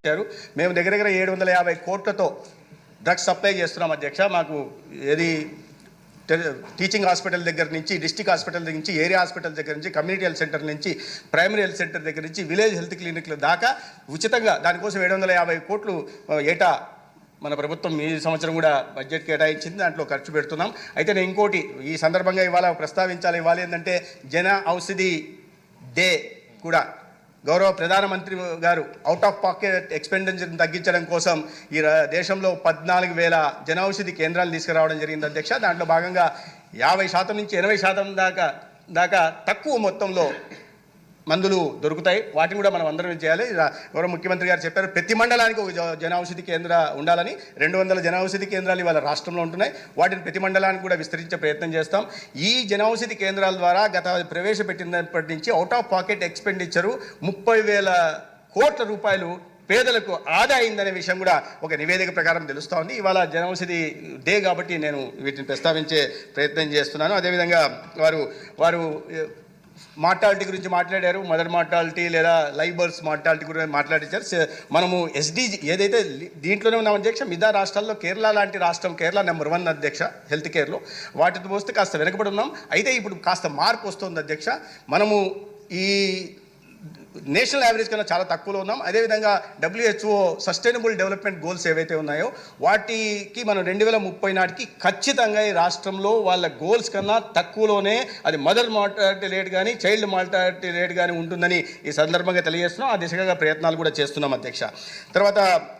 ఇచ్చారు మేము దగ్గర దగ్గర ఏడు వందల యాభై కోట్లతో డ్రగ్స్ సప్లై చేస్తున్నాం అధ్యక్ష. మాకు ఏది టీచింగ్ హాస్పిటల్ దగ్గర నుంచి డిస్టిక్ హాస్పిటల్ దగ్గర నుంచి ఏరియా హాస్పిటల్ దగ్గర నుంచి కమ్యూనిటీ హెల్త్ సెంటర్ నుంచి ప్రైమరీ హెల్త్ సెంటర్ దగ్గర నుంచి విలేజ్ హెల్త్ క్లినిక్ల దాకా ఉచితంగా దానికోసం ఏడు వందల యాభై కోట్లు ఏటా మన ప్రభుత్వం ఈ సంవత్సరం కూడా బడ్జెట్ కేటాయించింది. దాంట్లో ఖర్చు పెడుతున్నాం. అయితే నేను ఇంకోటి ఈ సందర్భంగా ఇవాళ ప్రస్తావించాలి. ఇవ్వాలి ఏంటంటే జన ఔషధి డే కూడా గౌరవ ప్రధానమంత్రి గారు అవుట్ ఆఫ్ పాకెట్ ఎక్స్పెండిచర్ని తగ్గించడం కోసం ఈ దేశంలో పద్నాలుగు వేల జనౌషధి కేంద్రాలు తీసుకురావడం జరిగింది అధ్యక్ష. దాంట్లో భాగంగా యాభై శాతం నుంచి ఎనభై శాతం దాకా దాకా తక్కువ మొత్తంలో మందులు దొరుకుతాయి. వాటిని కూడా మనం అందరం చేయాలి. ఎవరో ముఖ్యమంత్రి గారు చెప్పారు ప్రతి మండలానికి ఒక జ- కేంద్ర ఉండాలని. రెండు వందల జనౌషధి కేంద్రాలు ఇవాళ రాష్ట్రంలో ఉంటున్నాయి. వాటిని ప్రతి మండలానికి కూడా విస్తరించే ప్రయత్నం చేస్తాం. ఈ జనౌషధి కేంద్రాల ద్వారా గత ప్రవేశపెట్టినప్పటి నుంచి అవుట్ ఆఫ్ పాకెట్ ఎక్స్పెండిచరు ముప్పై వేల కోట్ల రూపాయలు పేదలకు ఆదా అయిందనే విషయం కూడా ఒక నివేదిక ప్రకారం తెలుస్తూ ఉంది ఇవాళ జనౌషధి డే కాబట్టి నేను వీటిని ప్రస్తావించే ప్రయత్నం చేస్తున్నాను. అదేవిధంగా వారు వారు మార్టాలిటీ గురించి మాట్లాడారు మదర్ మార్టాలిటీ లేదా లైబర్స్ మార్టాలిటీ గురించి మాట్లాడించారు. మనము ఎస్డీజీ ఏదైతే దీంట్లోనే ఉన్నాం అధ్యక్ష మిగతా రాష్ట్రాల్లో కేరళ లాంటి రాష్ట్రం కేరళ నెంబర్ వన్ అధ్యక్ష హెల్త్ కేర్లో. వాటితో పోస్తే కాస్త వెనకబడి ఉన్నాం. అయితే ఇప్పుడు కాస్త మార్పు వస్తుంది అధ్యక్ష. మనము ఈ నేషనల్ యావరేజ్ కన్నా చాలా తక్కువలో ఉన్నాం. అదేవిధంగా డబ్ల్యూహెచ్ఓ సస్టైనబుల్ డెవలప్మెంట్ గోల్స్ ఏవైతే ఉన్నాయో వాటికి మనం రెండు వేల ముప్పై నాటికి ఖచ్చితంగా ఈ రాష్ట్రంలో వాళ్ళ గోల్స్ కన్నా తక్కువలోనే అది మదర్ మార్టాలిటీ రేట్ కానీ చైల్డ్ మార్టాలిటీ రేట్ కానీ ఉంటుందని ఈ సందర్భంగా తెలియజేస్తున్నాం. ఆ దిశగా ప్రయత్నాలు కూడా చేస్తున్నాం అధ్యక్ష. తర్వాత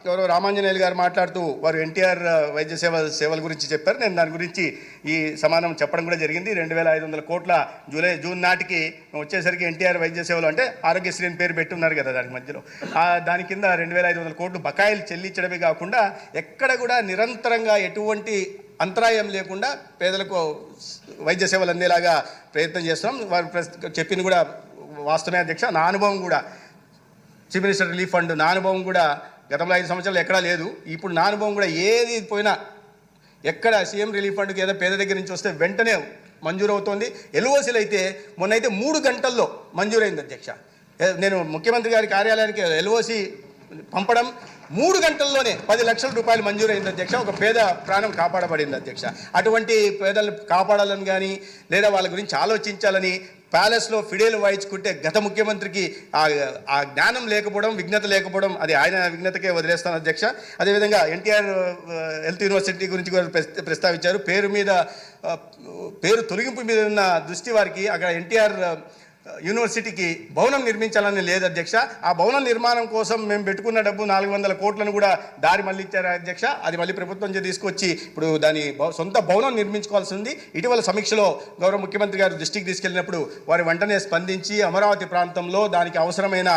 ఎవరో రామాంజనేయులు గారు మాట్లాడుతూ వారు ఎన్టీఆర్ వైద్య సేవ సేవల గురించి చెప్పారు. నేను దాని గురించి ఈ సమానం చెప్పడం కూడా జరిగింది. రెండు వేల ఐదు వందల కోట్ల జూలై జూన్ నాటికి వచ్చేసరికి ఎన్టీఆర్ వైద్య సేవలు అంటే ఆరోగ్య ప్రెసిడెంట్ పేరు పెట్టున్నారు కదా దానికి మధ్యలో. ఆ దాని కింద రెండు వేల ఐదు వందల కోట్లు బకాయిలు చెల్లించడమే కాకుండా ఎక్కడ కూడా నిరంతరంగా ఎటువంటి అంతరాయం లేకుండా పేదలకు వైద్య సేవలు అందేలాగా ప్రయత్నం చేస్తున్నాం. వారు చెప్పింది కూడా వాస్తవమే అధ్యక్ష. నా అనుభవం కూడా చీఫ్ మినిస్టర్ రిలీఫ్ ఫండ్ నా అనుభవం కూడా గతంలో ఐదు సంవత్సరాలు ఎక్కడా లేదు. ఇప్పుడు నా అనుభవం కూడా ఏది పోయినా ఎక్కడ సీఎం రిలీఫ్ ఫండ్కి ఏదో పేద దగ్గర నుంచి వస్తే వెంటనే మంజూరు అవుతోంది ఎల్ఓసీలు అయితే మొన్న అయితే మూడు గంటల్లో మంజూరైంది అధ్యక్ష. నేను ముఖ్యమంత్రి గారి కార్యాలయానికి ఎల్ఓసి పంపడం మూడు గంటల్లోనే పది లక్షల రూపాయలు మంజూరైంది అధ్యక్ష. ఒక పేద ప్రాణం కాపాడబడింది అధ్యక్ష. అటువంటి పేదలను కాపాడాలని కానీ లేదా వాళ్ళ గురించి ఆలోచించాలని ప్యాలెస్లో ఫిడేలు వాయించుకుంటే గత ముఖ్యమంత్రికి ఆ జ్ఞానం లేకపోవడం విఘ్నత లేకపోవడం అది ఆయన విఘ్నతకే వదిలేస్తాను అధ్యక్ష. అదేవిధంగా ఎన్టీఆర్ హెల్త్ యూనివర్సిటీ గురించి కూడా ప్రస్తావించారు. పేరు మీద పేరు తొలగింపు మీద ఉన్న దృష్టి వారికి అక్కడ ఎన్టీఆర్ యూనివర్సిటీకి భవనం నిర్మించాలని లేదు అధ్యక్ష. ఆ భవనం నిర్మాణం కోసం మేము పెట్టుకున్న డబ్బు నాలుగు వందల కోట్లను కూడా దారి మళ్ళించారు అధ్యక్ష? అది మళ్ళీ ప్రభుత్వం నుంచి తీసుకొచ్చి ఇప్పుడు దాని సొంత భవనం నిర్మించుకోవాల్సి ఉంది. ఇటీవల సమీక్షలో గౌరవ ముఖ్యమంత్రి గారు దృష్టికి తీసుకెళ్ళినప్పుడు వారు వెంటనే స్పందించి అమరావతి ప్రాంతంలో దానికి అవసరమైన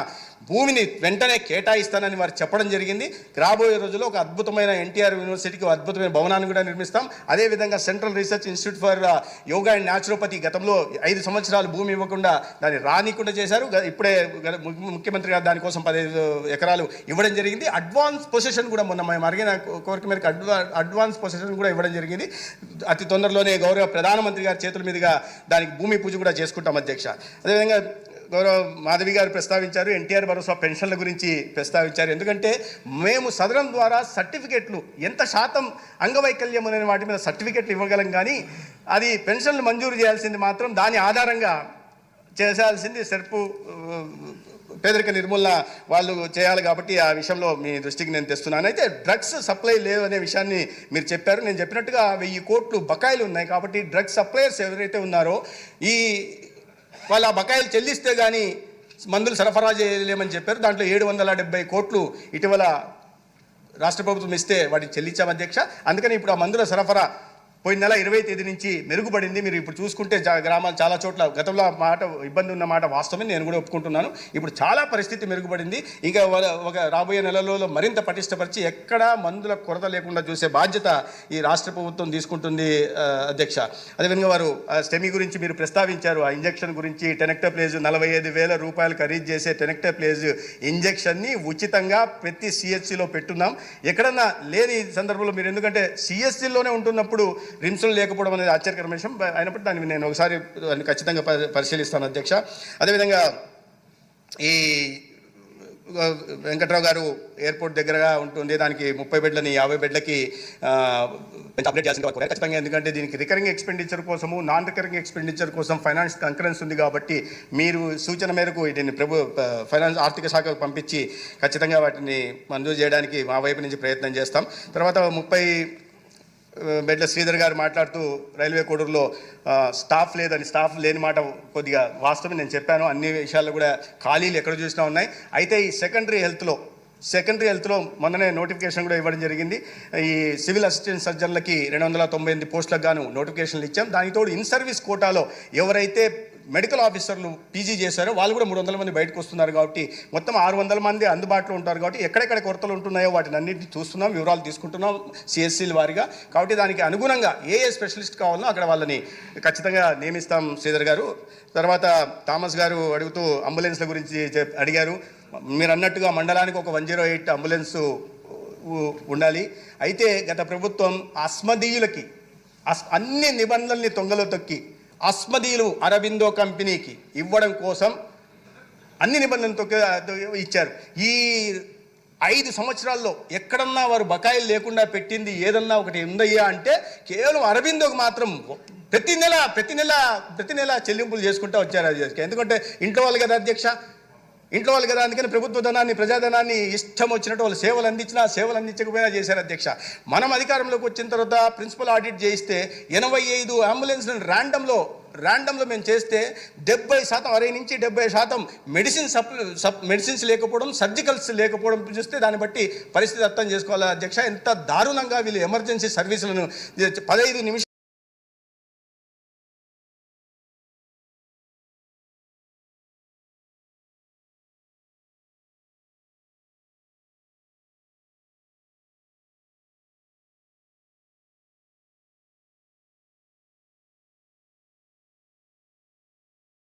భూమిని వెంటనే కేటాయిస్తానని వారు చెప్పడం జరిగింది. రాబోయే రోజుల్లో ఒక అద్భుతమైన ఎన్టీఆర్ యూనివర్సిటీకి అద్భుతమైన భవనాన్ని కూడా నిర్మిస్తాం. అదేవిధంగా central research institute for yoga and naturopathy గతంలో ఐదు సంవత్సరాలు భూమి ఇవ్వకుండా దాన్ని రానికుండా చేశారు. ఇప్పుడే ముఖ్యమంత్రి గారు దానికోసం పదిహేను ఎకరాలు ఇవ్వడం జరిగింది. అడ్వాన్స్ పొజిషన్ కూడా మొన్న మేము అడిగిన కోరిక మేరకు అడ్వా అడ్వాన్స్ పొజిషన్ కూడా ఇవ్వడం జరిగింది. అతి తొందరలోనే గౌరవ ప్రధానమంత్రి గారి చేతుల మీదుగా దానికి భూమి పూజ కూడా చేసుకుంటాం అధ్యక్ష. అదేవిధంగా గౌరవ మాధవి గారు ప్రస్తావించారు ఎన్టీఆర్ భరోసా పెన్షన్ల గురించి ప్రస్తావించారు. ఎందుకంటే మేము సదనం ద్వారా సర్టిఫికెట్లు ఎంత శాతం అంగవైకల్యం అనే వాటి మీద సర్టిఫికెట్లు ఇవ్వగలం కానీ అది పెన్షన్లు మంజూరు చేయాల్సింది మాత్రం దాని ఆధారంగా చేసాల్సింది సెర్పు పేదరిక నిర్మూలన వాళ్ళు చేయాలి కాబట్టి ఆ విషయంలో మీ దృష్టికి నేను తెస్తున్నాను. అయితే డ్రగ్స్ సప్లై లేవు అనే విషయాన్ని మీరు చెప్పారు. నేను చెప్పినట్టుగా వెయ్యి కోట్లు బకాయిలు ఉన్నాయి కాబట్టి డ్రగ్స్ సప్లయర్స్ ఎవరైతే ఉన్నారో ఈ వాళ్ళు ఆ బకాయిలు చెల్లిస్తే కానీ మందులు సరఫరా చేయలేమని చెప్పారు. దాంట్లో ఏడు వందల డెబ్బై కోట్లు ఇటీవల రాష్ట్ర ప్రభుత్వం ఇస్తే వాటిని చెల్లించాం అధ్యక్ష. అందుకని ఇప్పుడు ఆ మందుల సరఫరా పోయిన నెల ఇరవై తేదీ నుంచి మెరుగుపడింది. మీరు ఇప్పుడు చూసుకుంటే గ్రామాలు చాలా చోట్ల గతంలో మాట ఇబ్బంది ఉన్న మాట వాస్తవమే. నేను కూడా ఒప్పుకుంటున్నాను. ఇప్పుడు చాలా పరిస్థితి మెరుగుపడింది. ఇంకా ఒక రాబోయే నెలలో మరింత పటిష్టపరిచి ఎక్కడా మందుల కొరత లేకుండా చూసే బాధ్యత ఈ రాష్ట్ర ప్రభుత్వం తీసుకుంటుంది అధ్యక్ష. అదేవిధంగా వారు ఆ, గురించి మీరు ప్రస్తావించారు. ఆ ఇంజెక్షన్ గురించి టెనెక్టోప్లేజ్ నలభై ఐదు వేల రూపాయలు ఖరీదు చేసే టెనెక్టోప్లేజ్ ఇంజెక్షన్ని ఉచితంగా ప్రతి సిహెచ్సిలో పెట్టున్నాం. ఎక్కడన్నా లేని సందర్భంలో మీరు ఎందుకంటే సిఎస్సిలోనే ఉంటున్నప్పుడు రిమ్స్లు లేకపోవడం అనేది ఆశ్చర్యకరమైన విషయం. అయినప్పటికీ దాన్ని నేను ఒకసారి దాన్ని ఖచ్చితంగా పరిశీలిస్తాను అధ్యక్ష. అదేవిధంగా ఈ వెంకట్రావు గారు ఎయిర్పోర్ట్ దగ్గరగా ఉంటుంది దానికి ముప్పై బెడ్లని యాభై బెడ్లకి అప్డేట్ చేయాల్సింది ఖచ్చితంగా ఎందుకంటే దీనికి రికరింగ్ ఎక్స్పెండిచర్ కోసము నాన్ రికరింగ్ ఎక్స్పెండిచర్ కోసం ఫైనాన్స్ కంకరెన్స్ ఉంది కాబట్టి మీరు సూచన మేరకు దీన్ని ప్రభు ఫైనాన్స్ ఆర్థిక శాఖకు పంపించి ఖచ్చితంగా వాటిని మంజూరు చేయడానికి మా వైపు నుంచి ప్రయత్నం చేస్తాం. తర్వాత ముప్పై బెడ్ల శ్రీధర్ గారు మాట్లాడుతూ రైల్వే కోడూరులో స్టాఫ్ లేదని స్టాఫ్ లేని మాట కొద్దిగా వాస్తవం నేను చెప్పాను. అన్ని విషయాల్లో కూడా ఖాళీలు ఎక్కడ చూసినా ఉన్నాయి. అయితే ఈ సెకండరీ హెల్త్లో సెకండరీ హెల్త్లో మొన్ననే నోటిఫికేషన్ కూడా ఇవ్వడం జరిగింది. ఈ సివిల్ అసిస్టెంట్ సర్జన్లకి రెండు వందల తొంభై ఎనిమిది పోస్టులకు గాను నోటిఫికేషన్లు ఇచ్చాం. దానికి తోడు ఇన్ సర్వీస్ కోటాలో ఎవరైతే మెడికల్ ఆఫీసర్లు పీజీ చేశారో. వాళ్ళు కూడా మూడు వందల మంది బయటకు వస్తున్నారు కాబట్టి మొత్తం ఆరు వందల మంది అందుబాటులో ఉంటారు కాబట్టి ఎక్కడెక్కడ కొరతలు ఉంటున్నాయో వాటిని అన్నింటినీ చూస్తున్నాం. వివరాలు తీసుకుంటున్నాం సిఎస్సీల వారిగా. కాబట్టి దానికి అనుగుణంగా ఏ ఏ స్పెషలిస్ట్ కావాలో అక్కడ వాళ్ళని ఖచ్చితంగా నియమిస్తాం శ్రీధర్ గారు. తర్వాత థామస్ గారు అడుగుతూ అంబులెన్స్ల గురించి అడిగారు. మీరు అన్నట్టుగా మండలానికి ఒక వన్ జీరో ఎయిట్ అంబులెన్స్ ఉండాలి. అయితే గత ప్రభుత్వం అస్మదీయులకి అస్ అన్ని నిబంధనల్ని తొంగలో తొక్కి అస్మదీలు అరబిందో కంపెనీకి ఇవ్వడం కోసం అన్ని నిబంధనలతో ఇచ్చారు. ఈ ఐదు సంవత్సరాల్లో ఎక్కడన్నా వారు బకాయిలు లేకుండా పెట్టింది ఏదన్నా ఒకటి ఉందయ్యా అంటే కేవలం అరబిందోకి మాత్రం ప్రతి నెల ప్రతి నెల ప్రతి నెల చెల్లింపులు చేసుకుంటూ వచ్చారు అధ్యక్ష. ఎందుకంటే ఇంట్లో వాళ్ళు కదా అధ్యక్ష. ఇంట్లో వాళ్ళు కదా అందుకని ప్రభుత్వ ధనాన్ని ప్రజాధనాన్ని ఇష్టం వచ్చినట్టు వాళ్ళు సేవలు అందించినా సేవలు అందించకపోయినా చేశారు అధ్యక్ష. మనం అధికారంలోకి వచ్చిన తర్వాత ప్రిన్సిపల్ ఆడిట్ చేయిస్తే ఎనభై ఐదు అంబులెన్స్లను ర్యాండంలో ర్యాండంలో మేము చేస్తే డెబ్బై శాతం అరవై నుంచి డెబ్బై శాతం మెడిసిన్ సప్ సప్ మెడిసిన్స్ లేకపోవడం సర్జికల్స్ లేకపోవడం చూస్తే దాన్ని బట్టి పరిస్థితి అర్థం చేసుకోవాలి అధ్యక్ష? ఎంత దారుణంగా వీళ్ళు ఎమర్జెన్సీ సర్వీసులను పదహైదు నిమిషాలు